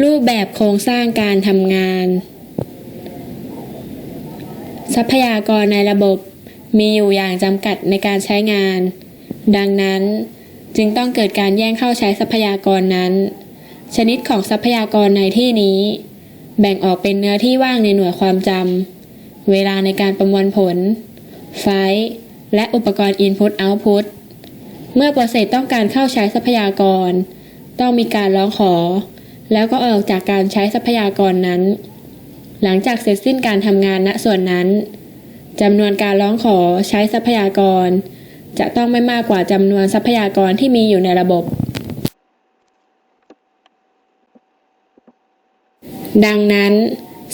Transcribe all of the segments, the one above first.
รูปแบบโครงสร้างการทำงาน ทรัพยากรในระบบมีอยู่อย่างจำกัดในการใช้งาน ดังนั้นจึงต้องเกิดการแย่งเข้าใช้ทรัพยากรนั้น ชนิดของทรัพยากรในที่นี้ แบ่งออกเป็นเนื้อที่ว่างในหน่วยความจำเวลาในการประมวลผล ไฟล์และอุปกรณ์ Input Output เมื่อโปรเซสต้องการเข้าใช้ทรัพยากร ต้องมีการร้องขอ แล้วก็ออกจากการใช้ทรัพยากรนั้น หลังจากเสร็จสิ้นการทำงานณส่วนนั้นจำนวนการร้องขอใช้ทรัพยากร จะต้องไม่มากกว่าจำนวนทรัพยากรที่มีอยู่ในระบบ ดังนั้น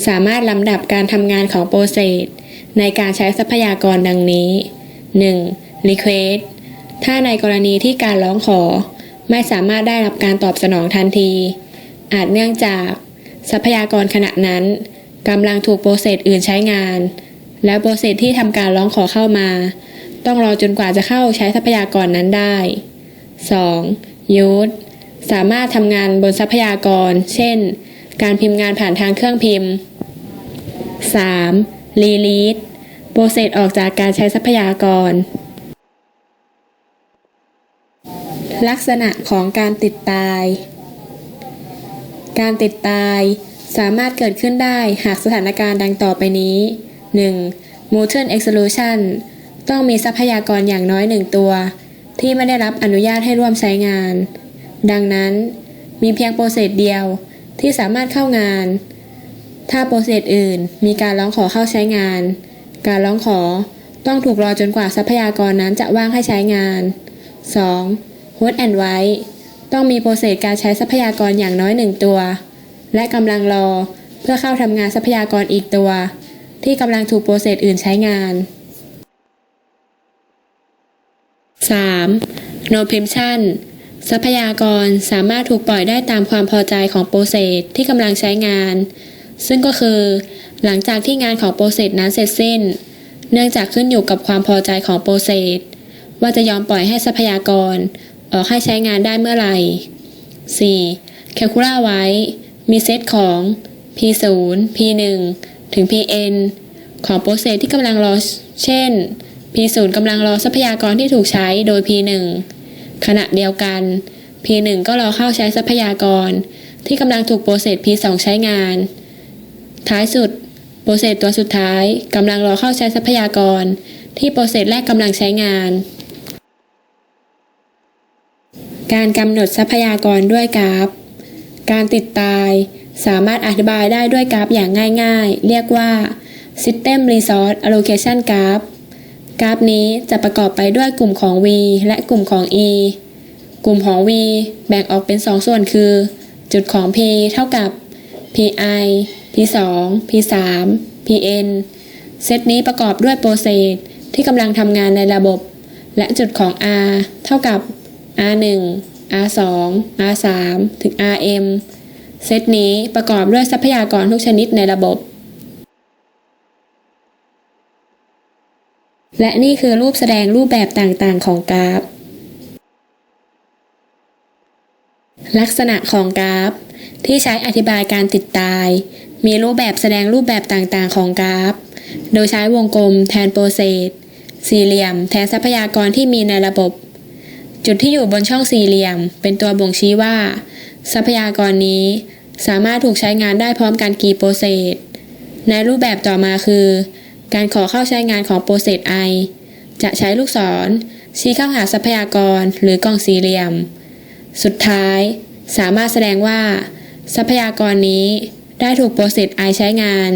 สามารถลำดับการทำงานของโปรเซสในการใช้ทรัพยากรดังนี้ 1. Request ถ้าในกรณีที่การร้องขอไม่สามารถได้รับการตอบสนองทันที อาจเนื่องจากทรัพยากรขณะนั้นกำลังถูกโปรเซสอื่นใช้งาน แล้วโปรเซสที่ทำการร้องขอเข้ามา ต้องรอจนกว่าจะเข้าใช้ทรัพยากรนั้นได้ 2. Use สามารถทำงานบนทรัพยากร เช่น การพิมพ์งานผ่านทางเครื่องพิมพ์ 3. Release โปรเซสออกจากการใช้ทรัพยากร ลักษณะของการติดตาย การติดตาย สามารถเกิดขึ้นได้หากสถานการณ์ดังต่อไปนี้ 1. Mutual Exclusion ต้องมีทรัพยากรอย่างน้อยหนึ่งตัว ที่ไม่ได้รับอนุญาตให้ร่วมใช้งาน ดังนั้น มีเพียงโปรเซสเดียวที่สามารถเข้างาน ถ้าโปรเซสอื่นมีการร้องขอเข้าใช้งาน การร้องขอต้องถูกรอจนกว่าทรัพยากรนั้นจะว่างให้ใช้งาน 2. Hold and Wait ต้องมีโปรเซสการใช้ทรัพยากรอย่างน้อยหนึ่งตัว และกำลังรอเพื่อเข้าทำงานทรัพยากรอีกตัว ที่กำลังถูกโปรเซสอื่นใช้งาน 3. No preemption ทรัพยากรสามารถถูกปล่อยได้ตามความพอใจของโปรเซสที่กำลังใช้งาน ซึ่งก็คือ หลังจากที่งานของโปรเซสนั้นเสร็จสิ้น เนื่องจากขึ้นอยู่กับความพอใจของโปรเซสว่าจะยอมปล่อยให้ทรัพยากร ให้ใช้งานได้เมื่อไหร่ 4. Calcula ไว้ มีเซตของ P0 P1 ถึง Pn ของโปรเซสที่กำลังรอ เช่น P0 กำลังรอทรัพยากรที่ถูกใช้โดย P1 ขณะเดียวกัน P1 ก็รอเข้าใช้ทรัพยากร ที่กำลังถูกโปรเซส P2 ใช้งาน ท้ายสุดโปรเซสตัวสุดท้ายกำลังรอเข้าใช้ทรัพยากร ที่โปรเซสแรกกำลังใช้งาน การกำหนดทรัพยากรด้วยกราฟ การติดตาย สามารถอธิบายได้ด้วยกราฟอย่างง่ายๆ เรียกว่า System Resource Allocation Graph กราฟนี้จะประกอบไปด้วยกลุ่มของ V และกลุ่มของ E กลุ่มของ V แบ่งออกเป็น 2 ส่วนคือ จุดของ P เท่ากับ Pi P2 P3 Pn เซตนี้ประกอบด้วยโปรเซสที่กำลังทำงานในระบบ และจุดของ R เท่ากับ R1 R2 R3 ถึง Rm เซตนี้ประกอบด้วยทรัพยากรทุกชนิดในระบบ และนี่คือรูปแสดงรูปแบบต่างๆ ของกราฟ ลักษณะของกราฟ ที่ใช้อธิบายการติดตาย มีรูปแบบแสดงรูปแบบต่างๆ ของกราฟ โดยใช้วงกลมแทนโปรเซสสี่เหลี่ยม แทนทรัพยากรที่มีในระบบ จุดที่อยู่บนช่องสี่เหลี่ยม เป็นตัวบ่งชี้ว่า ทรัพยากรนี้ สามารถถูกใช้งานได้พร้อมกันกี่โปรเซส ในรูปแบบต่อมาคือ การขอเข้าใช้งานของโปรเซส i จะใช้ลูกศร ชี้เข้าหาทรัพยากรหรือกล่องสี่เหลี่ยม สุดท้าย สามารถแสดงว่า ทรัพยากรนี้ได้ถูกโปรเซส i ใช้งาน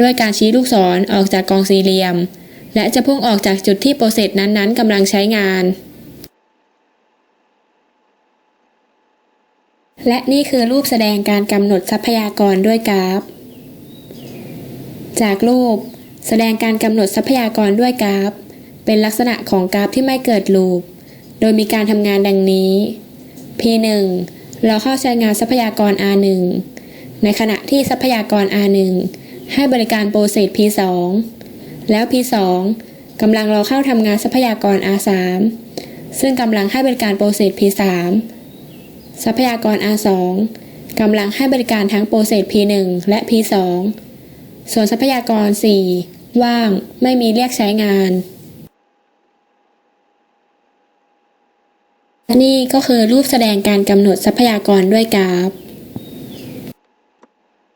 ด้วยการชี้ลูกศรออกจากกองสี่เหลี่ยม และจะพุ่งออกจากจุดที่โปรเซสนั้นๆกำลังใช้งาน และนี่คือรูปแสดงการกำหนดทรัพยากรด้วยกราฟ จากรูป แสดงการกำหนดทรัพยากรด้วยกราฟ เป็นลักษณะของกราฟที่ไม่เกิดลูป โดยมีการทำงานดังนี้ P1 เราเข้าใช้งานทรัพยากร R1 ในขณะที่ทรัพยากร R1 ให้บริการโปรเซส P2 แล้ว P2 กำลังรอเข้าทำงานทรัพยากร R3 ซึ่งกำลังให้บริการโปรเซส P3 ทรัพยากร R2 กำลังให้บริการทั้งโปรเซส P1 และ P2 ส่วนทรัพยากร 4 ว่างไม่มีเรียกใช้งานและนี่ก็คือรูปแสดงการกำหนดทรัพยากรด้วยกราฟ